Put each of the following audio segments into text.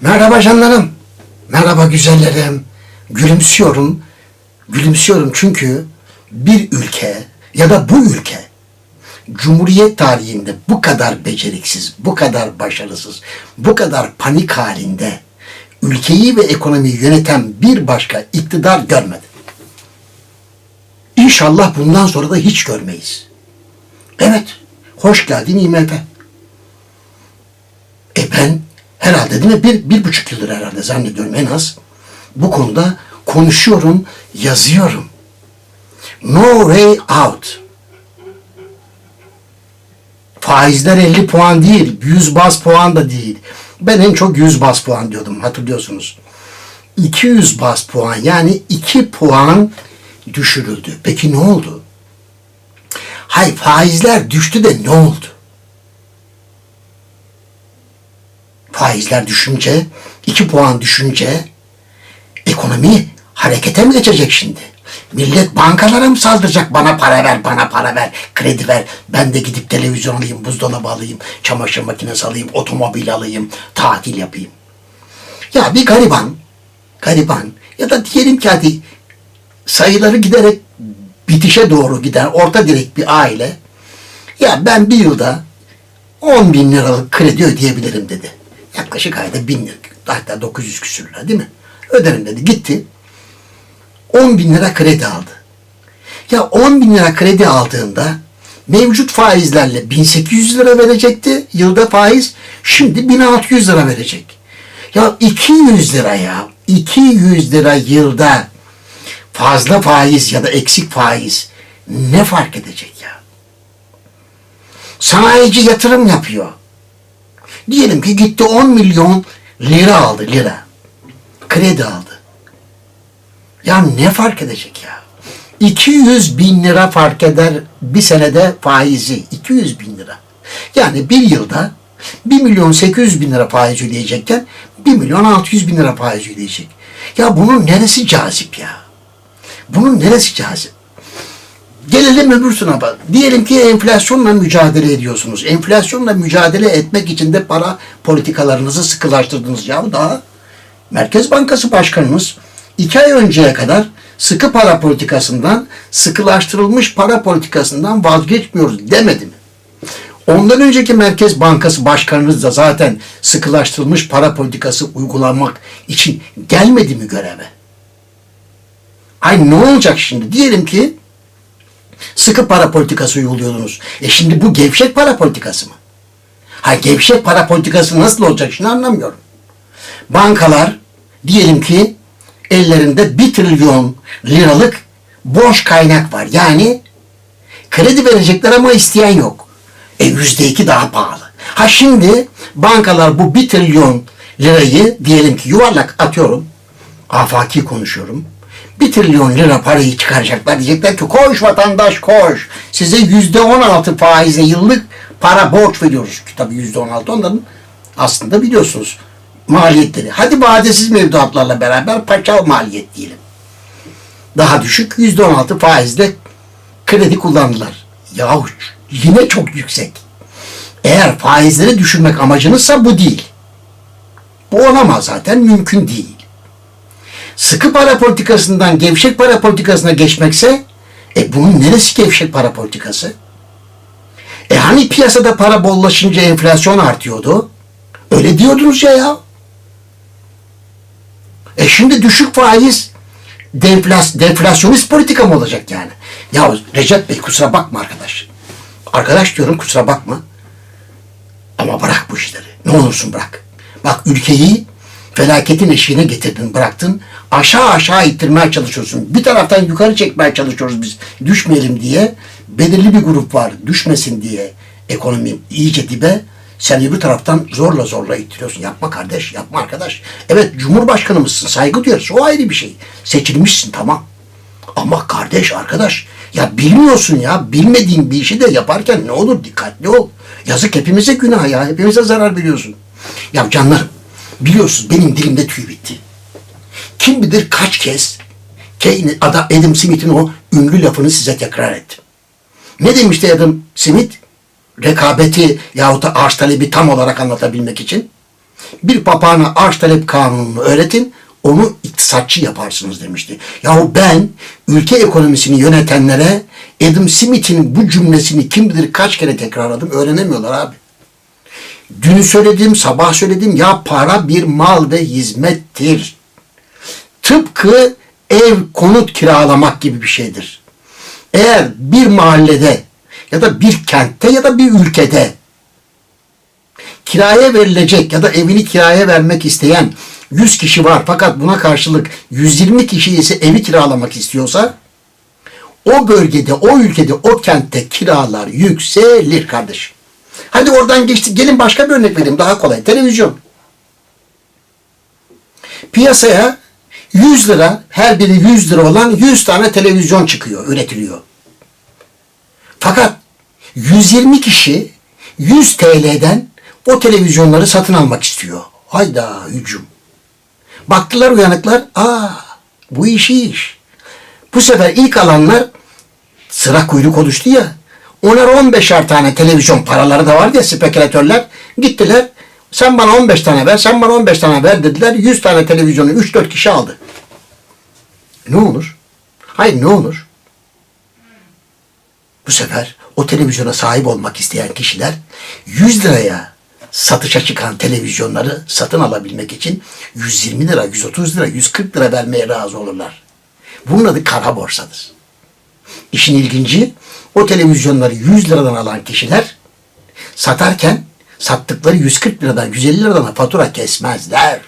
Merhaba canlarım. Merhaba güzellerim. Gülümsüyorum. Gülümsüyorum çünkü bir ülke ya da bu ülke Cumhuriyet tarihinde bu kadar beceriksiz, bu kadar başarısız, bu kadar panik halinde ülkeyi ve ekonomiyi yöneten bir başka iktidar görmedi. İnşallah bundan sonra da hiç görmeyiz. Evet, hoş geldin IMF. E ben herhalde değil mi bir, bir buçuk yıldır herhalde zannediyorum en az bu konuda konuşuyorum, yazıyorum. No way out. Faizler 50 puan değil, 100 bas puan da değil. Ben en çok 100 bas puan diyordum hatırlıyorsunuz. 200 bas puan yani 2 puan düşürüldü. Peki ne oldu? Hay faizler düştü de ne oldu? Faizler düşünce, 2 puan düşünce ekonomi harekete mi geçecek şimdi? Millet bankalara mı saldıracak? Bana para ver, bana para ver, kredi ver. Ben de gidip televizyon alayım, buzdolabı alayım, çamaşır makinesi alayım, otomobil alayım, tatil yapayım. Ya bir gariban, gariban ya da diyelim ki hadi sayıları giderek bitişe doğru giden orta direk bir aile ya ben bir yılda 10 bin liralık kredi ödeyebilirim dedi. Yaklaşık ayda bin lira, hatta 900 küsür lira değil mi? Öderim dedi. Gitti. 10 bin lira kredi aldı. Ya 10 bin lira kredi aldığında mevcut faizlerle 1800 lira verecekti yılda faiz. Şimdi 1600 lira verecek. Ya 200 lira ya. 200 lira yılda fazla faiz ya da eksik faiz ne fark edecek ya? Sanayici yatırım yapıyor. Diyelim ki gitti 10 milyon lira aldı lira. Kredi aldı. Ya ne fark edecek ya? 200 bin lira fark eder bir senede faizi. 200 bin lira. Yani bir yılda 1 milyon 800 bin lira faiz ödeyecekken 1 milyon 600 bin lira faiz ödeyecek. Ya bunun neresi cazip ya? Bunun neresi cazip? Gelelim öbür sınava. Diyelim ki enflasyonla mücadele ediyorsunuz. Enflasyonla mücadele etmek için de para politikalarınızı sıkılaştırdınız. Ya daha Merkez Bankası Başkanımız iki ay önceye kadar sıkı para politikasından, sıkılaştırılmış para politikasından vazgeçmiyoruz demedi mi? Ondan önceki Merkez Bankası Başkanınız da zaten sıkılaştırılmış para politikası uygulanmak için gelmedi mi göreve? Ay ne olacak şimdi? Diyelim ki sıkı para politikası uyguluyordunuz. E şimdi bu gevşek para politikası mı? Ha gevşek para politikası nasıl olacak şimdi anlamıyorum. Bankalar diyelim ki ellerinde bir trilyon liralık boş kaynak var. Yani kredi verecekler ama isteyen yok. E yüzde iki daha pahalı. Ha şimdi bankalar bu bir trilyon lirayı diyelim ki yuvarlak atıyorum. Afaki konuşuyorum. Bir trilyon lira parayı çıkaracaklar. Diyecekler ki koş vatandaş koş. Size yüzde on altı faizle yıllık para borç veriyoruz. Ki tabii yüzde on altı onların aslında biliyorsunuz maliyetleri. Hadi vadesiz mevduatlarla beraber paçal maliyet diyelim. Daha düşük yüzde on altı faizle kredi kullandılar. Yahu yine çok yüksek. Eğer faizleri düşürmek amacınızsa bu değil. Bu olamaz zaten mümkün değil. Sıkı para politikasından gevşek para politikasına geçmekse e bunun neresi gevşek para politikası? E hani piyasada para bollaşınca enflasyon artıyordu? Öyle diyordunuz ya ya. E şimdi düşük faiz deflas, deflasyonist politika mı olacak yani? Ya Recep Bey kusura bakma arkadaş. Arkadaş diyorum kusura bakma. Ama bırak bu işleri. Ne olursun bırak. Bak ülkeyi felaketin eşiğine getirdin, bıraktın. Aşağı aşağı ittirmeye çalışıyorsun. Bir taraftan yukarı çekmeye çalışıyoruz biz. Düşmeyelim diye. Belirli bir grup var. Düşmesin diye. Ekonomi iyice dibe. Sen öbür taraftan zorla zorla ittiriyorsun. Yapma kardeş, yapma arkadaş. Evet Cumhurbaşkanımızsın, saygı duyuyoruz. O ayrı bir şey. Seçilmişsin tamam. Ama kardeş, arkadaş ya bilmiyorsun ya. Bilmediğin bir işi de yaparken ne olur dikkatli ol. Yazık hepimize günah ya. Hepimize zarar veriyorsun. Ya canlarım biliyorsunuz benim dilimde tüy bitti. Kim bilir kaç kez Keynes, Adam Smith'in o ünlü lafını size tekrar ettim. Ne demişti Adam Smith? rekabeti yahut da arz talebi tam olarak anlatabilmek için Bir papağana arz talep kanununu öğretin, onu iktisatçı yaparsınız demişti. Yahu ben ülke ekonomisini yönetenlere Adam Smith'in bu cümlesini kim bilir kaç kere tekrarladım öğrenemiyorlar abi. Dün söyledim, sabah söyledim ya para bir mal ve hizmettir. Tıpkı ev konut kiralamak gibi bir şeydir. Eğer bir mahallede ya da bir kentte ya da bir ülkede kiraya verilecek ya da evini kiraya vermek isteyen 100 kişi var fakat buna karşılık 120 kişi ise evi kiralamak istiyorsa o bölgede, o ülkede, o kentte kiralar yükselir kardeşim. Hadi oradan geçtik. Gelin başka bir örnek vereyim. Daha kolay. Televizyon. Piyasaya 100 lira, her biri 100 lira olan 100 tane televizyon çıkıyor, üretiliyor. Fakat 120 kişi 100 TL'den o televizyonları satın almak istiyor. Hayda hücum. Baktılar uyanıklar, aa bu iş iyi iş. Bu sefer ilk alanlar sıra kuyruk oluştu ya. Onlar 15'er tane televizyon paraları da vardı ya spekülatörler. Gittiler. Sen bana 15 tane ver, sen bana 15 tane ver dediler. 100 tane televizyonu 3-4 kişi aldı. Ne olur? Hayır ne olur? Bu sefer o televizyona sahip olmak isteyen kişiler 100 liraya satışa çıkan televizyonları satın alabilmek için 120 lira, 130 lira, 140 lira vermeye razı olurlar. Bunun adı kara borsadır. İşin ilginci o televizyonları 100 liradan alan kişiler satarken sattıkları 140 liradan 150 liradan fatura kesmezler.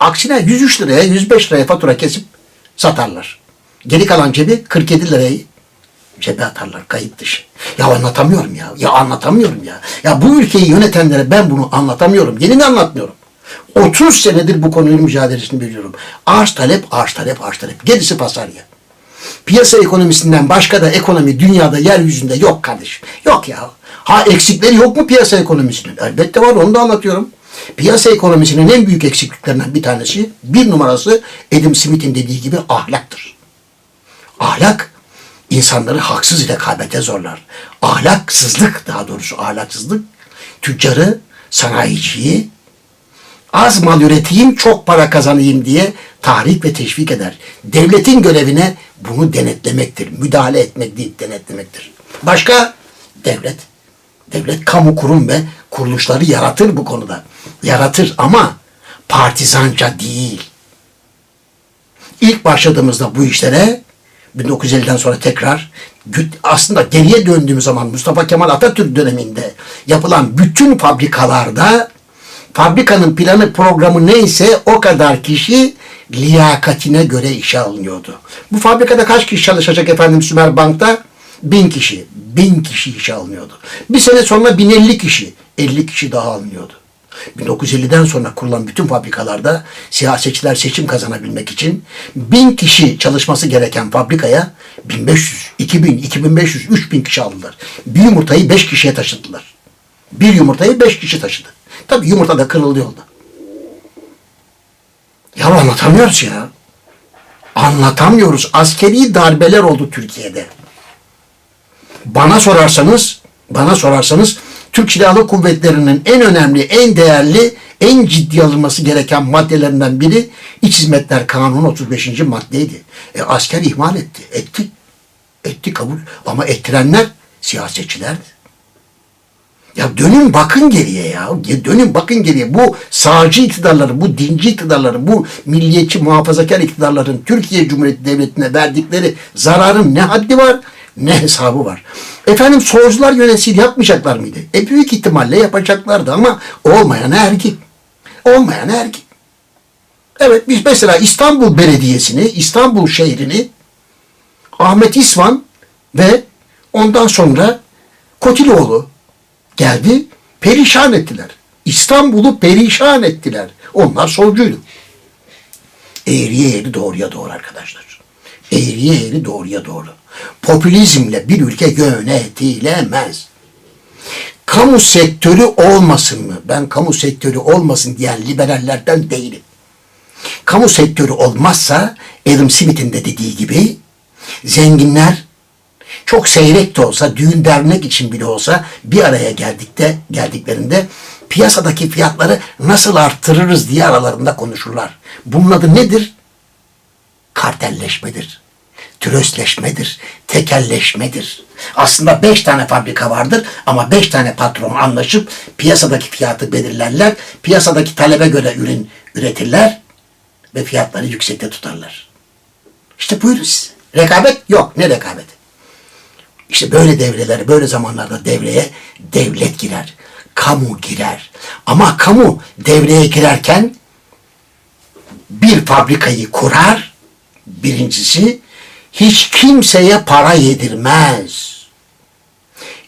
Aksine 103 liraya 105 liraya fatura kesip satarlar. Geri kalan cebi 47 lirayı cebe atarlar kayıt dışı. Ya anlatamıyorum ya. Ya anlatamıyorum ya. Ya bu ülkeyi yönetenlere ben bunu anlatamıyorum. Yeni mi anlatmıyorum? 30 senedir bu konunun mücadelesini veriyorum. Arz talep, arz talep, arz talep. Gerisi pasar ya. Piyasa ekonomisinden başka da ekonomi dünyada yeryüzünde yok kardeşim. Yok ya. Ha eksikleri yok mu piyasa ekonomisinin? Elbette var onu da anlatıyorum. Piyasa ekonomisinin en büyük eksikliklerinden bir tanesi, bir numarası Adam Smith'in dediği gibi ahlaktır. Ahlak insanları haksız rekabete zorlar. Ahlaksızlık daha doğrusu ahlaksızlık tüccarı, sanayiciyi az mal üreteyim çok para kazanayım diye tahrik ve teşvik eder. Devletin görevine bunu denetlemektir. Müdahale etmek değil denetlemektir. Başka? Devlet. Devlet kamu kurum ve kuruluşları yaratır bu konuda. Yaratır ama partizanca değil. İlk başladığımızda bu işlere 1950'den sonra tekrar aslında geriye döndüğümüz zaman Mustafa Kemal Atatürk döneminde yapılan bütün fabrikalarda fabrikanın planı programı neyse o kadar kişi liyakatine göre işe alınıyordu. Bu fabrikada kaç kişi çalışacak efendim Sümer Bank'ta? Bin kişi. Bin kişi işe alınıyordu. Bir sene sonra 1050 kişi. 50 kişi daha alınıyordu. 1950'den sonra kurulan bütün fabrikalarda siyasetçiler seçim kazanabilmek için bin kişi çalışması gereken fabrikaya 1500, 2000, 2500, 3000 kişi aldılar. Bir yumurtayı 5 kişiye taşıdılar. Bir yumurtayı 5 kişi taşıdı. Tabii yumurta da kırıldı yolda. Ya anlatamıyoruz ya. Anlatamıyoruz. Askeri darbeler oldu Türkiye'de. Bana sorarsanız, bana sorarsanız Türk Silahlı Kuvvetleri'nin en önemli, en değerli, en ciddi alınması gereken maddelerinden biri İç Hizmetler Kanunu 35. maddeydi. E, asker ihmal etti. Etti. Etti kabul. Ama ettirenler siyasetçilerdi. Ya dönün bakın geriye ya. Dönün bakın geriye. Bu sağcı iktidarları, bu dinci iktidarları, bu milliyetçi muhafazakar iktidarların Türkiye Cumhuriyeti Devleti'ne verdikleri zararın ne haddi var ne hesabı var. Efendim solcular yönetsil yapmayacaklar mıydı? E büyük ihtimalle yapacaklardı ama olmayan ergi. Olmayan ergi. Evet biz mesela İstanbul Belediyesi'ni, İstanbul şehrini Ahmet İsvan ve ondan sonra Kotiloğlu geldi perişan ettiler. İstanbul'u perişan ettiler. Onlar solcuydu. Eğriye eğri doğruya doğru arkadaşlar. Eğriye eğri doğruya doğru. Popülizmle bir ülke yönetilemez. Kamu sektörü olmasın mı? Ben kamu sektörü olmasın diyen liberallerden değilim. Kamu sektörü olmazsa Adam Smith'in de dediği gibi zenginler çok seyrek de olsa, düğün dernek için bile olsa bir araya geldikte geldiklerinde piyasadaki fiyatları nasıl arttırırız diye aralarında konuşurlar. Bunun adı nedir? Kartelleşmedir. Türösleşmedir. Tekelleşmedir. Aslında beş tane fabrika vardır ama beş tane patron anlaşıp piyasadaki fiyatı belirlerler. Piyasadaki talebe göre ürün üretirler ve fiyatları yüksekte tutarlar. İşte buyurun siz. Rekabet yok. Ne rekabet? İşte böyle devreler, böyle zamanlarda devreye devlet girer. Kamu girer. Ama kamu devreye girerken bir fabrikayı kurar. Birincisi hiç kimseye para yedirmez.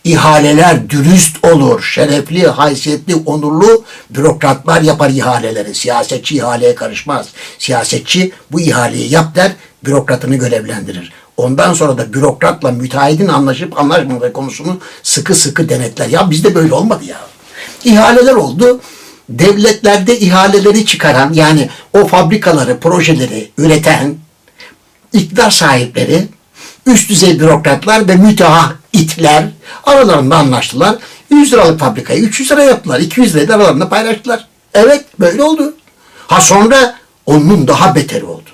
İhaleler dürüst olur. Şerefli, haysiyetli, onurlu bürokratlar yapar ihaleleri. Siyasetçi ihaleye karışmaz. Siyasetçi bu ihaleyi yap der, bürokratını görevlendirir. Ondan sonra da bürokratla müteahhidin anlaşıp anlaşmadığı konusunu sıkı sıkı denetler. Ya bizde böyle olmadı ya. İhaleler oldu. Devletlerde ihaleleri çıkaran yani o fabrikaları, projeleri üreten iktidar sahipleri, üst düzey bürokratlar ve müteahhitler aralarında anlaştılar. 100 liralık fabrikayı 300 lira yaptılar. 200 lirayı da aralarında paylaştılar. Evet böyle oldu. Ha sonra onun daha beteri oldu.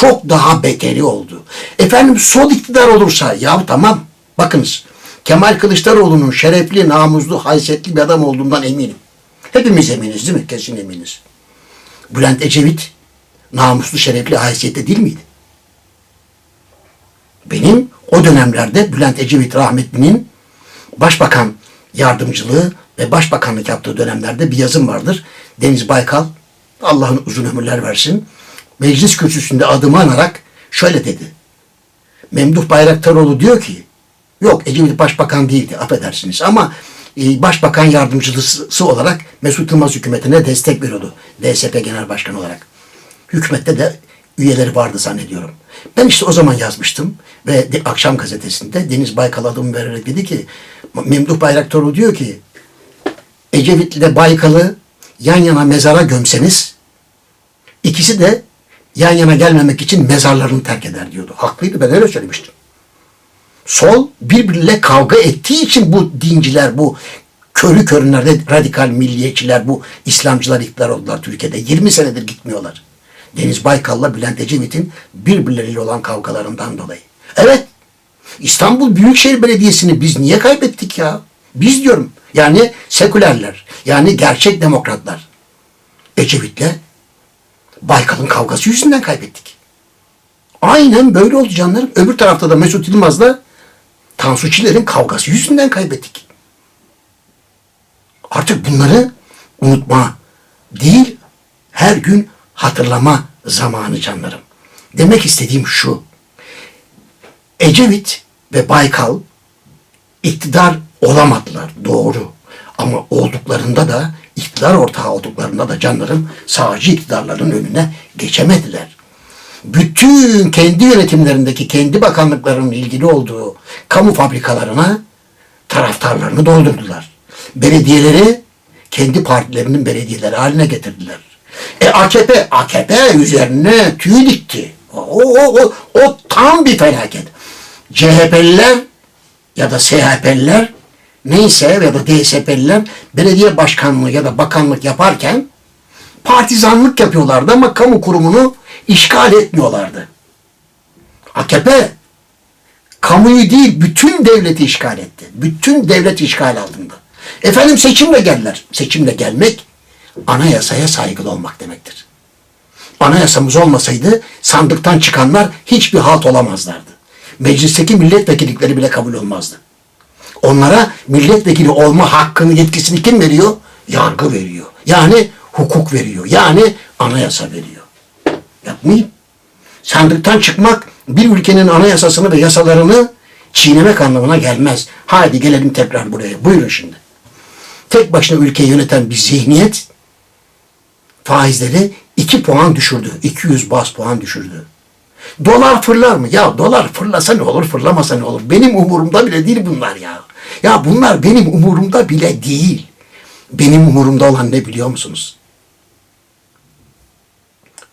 Çok daha beteri oldu. Efendim sol iktidar olursa ya tamam bakınız Kemal Kılıçdaroğlu'nun şerefli, namuslu, haysiyetli bir adam olduğundan eminim. Hepimiz eminiz değil mi? Kesin eminiz. Bülent Ecevit namuslu, şerefli, haysiyetli değil miydi? Benim o dönemlerde Bülent Ecevit rahmetlinin başbakan yardımcılığı ve başbakanlık yaptığı dönemlerde bir yazım vardır. Deniz Baykal, Allah'ın uzun ömürler versin, meclis kürsüsünde adımı anarak şöyle dedi. Memduh Bayraktaroğlu diyor ki, yok Ecevit başbakan değildi, affedersiniz ama e, başbakan yardımcısı olarak Mesut Yılmaz hükümetine destek veriyordu. DSP Genel Başkanı olarak. Hükümette de üyeleri vardı zannediyorum. Ben işte o zaman yazmıştım ve de, akşam gazetesinde Deniz Baykal adımı vererek dedi ki Memduh Bayraktaroğlu diyor ki Ecevit ile Baykal'ı yan yana mezara gömseniz ikisi de yan yana gelmemek için mezarlarını terk eder diyordu. Haklıydı ben öyle söylemiştim. Sol birbiriyle kavga ettiği için bu dinciler, bu körü körünlerde radikal milliyetçiler, bu İslamcılar iktidar oldular Türkiye'de. 20 senedir gitmiyorlar. Deniz Baykal'la Bülent Ecevit'in birbirleriyle olan kavgalarından dolayı. Evet, İstanbul Büyükşehir Belediyesi'ni biz niye kaybettik ya? Biz diyorum. Yani sekülerler, yani gerçek demokratlar. Ecevit'le Baykal'ın kavgası yüzünden kaybettik. Aynen böyle oldu canlarım. Öbür tarafta da Mesut Yılmaz'la Tansu Çiller'in kavgası yüzünden kaybettik. Artık bunları unutma değil, her gün hatırlama zamanı canlarım. Demek istediğim şu. Ecevit ve Baykal iktidar olamadılar doğru. Ama olduklarında da iktidar ortağı olduklarında da canlarım sağcı iktidarların önüne geçemediler. Bütün kendi yönetimlerindeki kendi bakanlıklarının ilgili olduğu kamu fabrikalarına taraftarlarını doldurdular. Belediyeleri kendi partilerinin belediyeleri haline getirdiler. E AKP, AKP üzerine tüy dikti. O, o, o, o tam bir felaket. CHP'liler ya da SHP'liler neyse ya da DSP'liler belediye başkanlığı ya da bakanlık yaparken partizanlık yapıyorlardı ama kamu kurumunu işgal etmiyorlardı. AKP kamuyu değil bütün devleti işgal etti. Bütün devlet işgal altında. Efendim seçimle geldiler. Seçimle gelmek anayasaya saygılı olmak demektir. Anayasamız olmasaydı sandıktan çıkanlar hiçbir halt olamazlardı. Meclisteki milletvekillikleri bile kabul olmazdı. Onlara milletvekili olma hakkını, yetkisini kim veriyor? Yargı veriyor. Yani hukuk veriyor. Yani anayasa veriyor. Yapmayın. Sandıktan çıkmak bir ülkenin anayasasını ve yasalarını çiğnemek anlamına gelmez. Haydi gelelim tekrar buraya. Buyurun şimdi. Tek başına ülkeyi yöneten bir zihniyet faizleri 2 puan düşürdü. 200 bas puan düşürdü. Dolar fırlar mı? Ya dolar fırlasa ne olur, fırlamasa ne olur? Benim umurumda bile değil bunlar ya. Ya bunlar benim umurumda bile değil. Benim umurumda olan ne biliyor musunuz?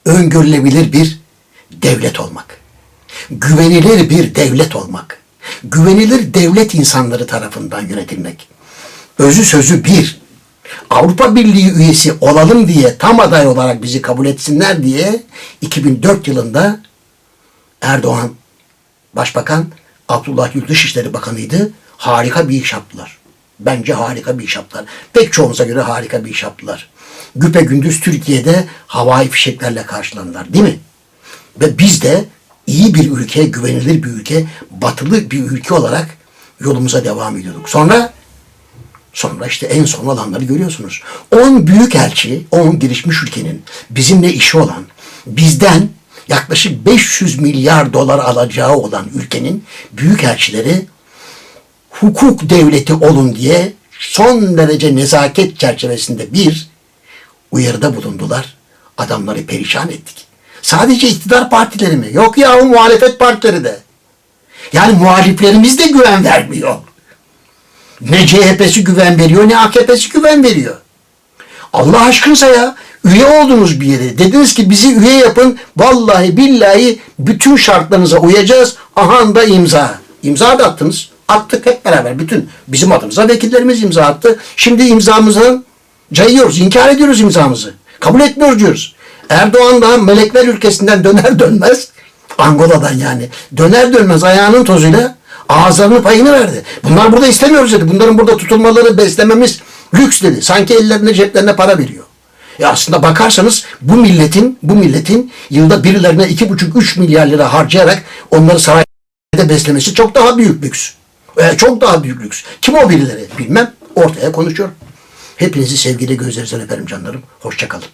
Öngörülebilir bir devlet olmak. Güvenilir bir devlet olmak. Güvenilir devlet insanları tarafından yönetilmek. Özü sözü bir. Avrupa Birliği üyesi olalım diye tam aday olarak bizi kabul etsinler diye 2004 yılında Erdoğan Başbakan Abdullah Gül Dışişleri Bakanı'ydı. Harika bir iş yaptılar. Bence harika bir iş yaptılar. Pek çoğumuza göre harika bir iş yaptılar. Güpe gündüz Türkiye'de havai fişeklerle karşılandılar değil mi? Ve biz de iyi bir ülke, güvenilir bir ülke, batılı bir ülke olarak yolumuza devam ediyorduk. Sonra Sonra işte en son olanları görüyorsunuz. 10 büyük elçi, 10 gelişmiş ülkenin bizimle işi olan, bizden yaklaşık 500 milyar dolar alacağı olan ülkenin büyük elçileri hukuk devleti olun diye son derece nezaket çerçevesinde bir uyarıda bulundular. Adamları perişan ettik. Sadece iktidar partileri mi? Yok ya o muhalefet partileri de. Yani muhaliflerimiz de güven vermiyor. Ne CHP'si güven veriyor ne AKP'si güven veriyor. Allah aşkınıza ya üye oldunuz bir yere. Dediniz ki bizi üye yapın. Vallahi billahi bütün şartlarınıza uyacağız. Aha da imza. İmza da attınız. Attık hep beraber. Bütün bizim adımıza vekillerimiz imza attı. Şimdi imzamızı cayıyoruz. inkar ediyoruz imzamızı. Kabul etmiyoruz diyoruz. Erdoğan da melekler ülkesinden döner dönmez Angola'dan yani. Döner dönmez ayağının tozuyla ağızlarının payını verdi. Bunlar burada istemiyoruz dedi. Bunların burada tutulmaları, beslememiz lüks dedi. Sanki ellerine ceplerine para veriyor. E aslında bakarsanız bu milletin bu milletin yılda birilerine iki buçuk üç milyar lira harcayarak onları sarayda beslemesi çok daha büyük lüks. E, çok daha büyük lüks. Kim o birileri bilmem ortaya konuşuyor. Hepinizi sevgiyle gözlerinizden öperim canlarım. Hoşçakalın.